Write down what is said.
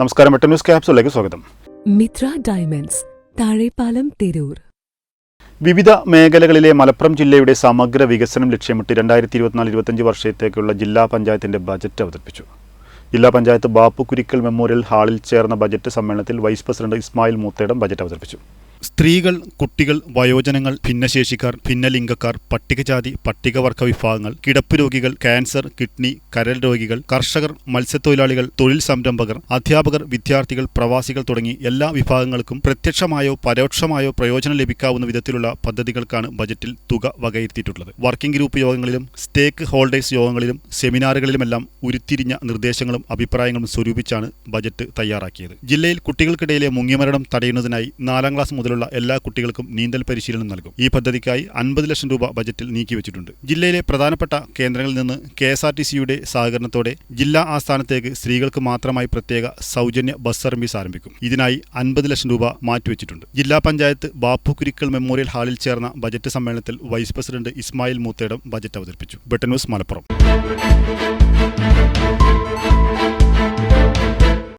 നമസ്കാരം. എട്ട് ന്യൂസ് ക്യാപ്സിലേക്ക് സ്വാഗതം. മിത്ര ഡയമണ്ട്സ് താഴെപ്പാലം തിരൂർ. വിവിധ മേഖലകളിലെ മലപ്പുറം ജില്ലയുടെ സമഗ്ര വികസനം ലക്ഷ്യമിട്ട് രണ്ടായിരത്തി ഇരുപത്തിനാല് ഇരുപത്തഞ്ച് വർഷത്തേക്കുള്ള ജില്ലാ പഞ്ചായത്തിന്റെ ബജറ്റ് അവതരിപ്പിച്ചു. ജില്ലാ പഞ്ചായത്ത് ബാപ്പു കുരിക്കൽ മെമ്മോറിയൽ ഹാളിൽ ചേർന്ന ബജറ്റ് സമ്മേളനത്തിൽ vice president Ismail Moothedam budget അവതരിപ്പിച്ചു. സ്ത്രീകൾ കുട്ടികൾ വയോജനങ്ങൾ ഭിന്നശേഷിക്കാർ ഭിന്നലിംഗക്കാർ പട്ടികജാതി പട്ടികവർഗ വിഭാഗങ്ങൾ കിടപ്പ് രോഗികൾ ക്യാൻസർ കിഡ്നി കരൽ രോഗികൾ കർഷകർ മത്സ്യത്തൊഴിലാളികൾ തൊഴിൽ സംരംഭകർ അധ്യാപകർ വിദ്യാർത്ഥികൾ പ്രവാസികൾ തുടങ്ങി എല്ലാ വിഭാഗങ്ങൾക്കും പ്രത്യക്ഷമായോ പരോക്ഷമായോ പ്രയോജനം ലഭിക്കാവുന്ന വിധത്തിലുള്ള പദ്ധതികൾക്കാണ് ബജറ്റിൽ തുക വകയിരുത്തിയിട്ടുള്ളത്. വർക്കിംഗ് ഗ്രൂപ്പ് യോഗങ്ങളിലും സ്റ്റേക്ക് ഹോൾഡേഴ്സ് യോഗങ്ങളിലും സെമിനാറുകളിലുമെല്ലാം ഉരുത്തിരിഞ്ഞ നിർദ്ദേശങ്ങളും അഭിപ്രായങ്ങളും സ്വരൂപിച്ചാണ് ബജറ്റ് തയ്യാറാക്കിയത്. ജില്ലയിൽ കുട്ടികൾക്കിടയിലെ മുങ്ങിമരണം തടയുന്നതിനായി നാലാം ക്ലാസ് മുതലുള്ള എല്ലാ കുട്ടികൾക്കും നീന്തൽ പരിശീലനം നൽകും. ഈ പദ്ധതിക്കായി അൻപത് ലക്ഷം രൂപ ബജറ്റിൽ നീക്കിവച്ചിട്ടുണ്ട് ജില്ലയിലെ പ്രധാനപ്പെട്ട കേന്ദ്രങ്ങളിൽ നിന്ന് കെ എസ് ആർ ടി സിയുടെ സഹകരണത്തോടെ ജില്ലാ ആസ്ഥാനത്തേക്ക് സ്ത്രീകൾക്ക് മാത്രമായി പ്രത്യേക സൗജന്യ ബസ് സർവീസ് ആരംഭിക്കും. ഇതിനായി അൻപത് ലക്ഷം രൂപ മാറ്റിവെച്ചിട്ടുണ്ട് ജില്ലാ പഞ്ചായത്ത് ബാപ്പു കുരിക്കൽ മെമ്മോറിയൽ ഹാളിൽ ചേർന്ന ബജറ്റ് സമ്മേളനത്തിൽ vice president Ismail Moothedam budget അവതരിപ്പിച്ചു. ബെട്ടന്യൂസ് മലപ്പുറം.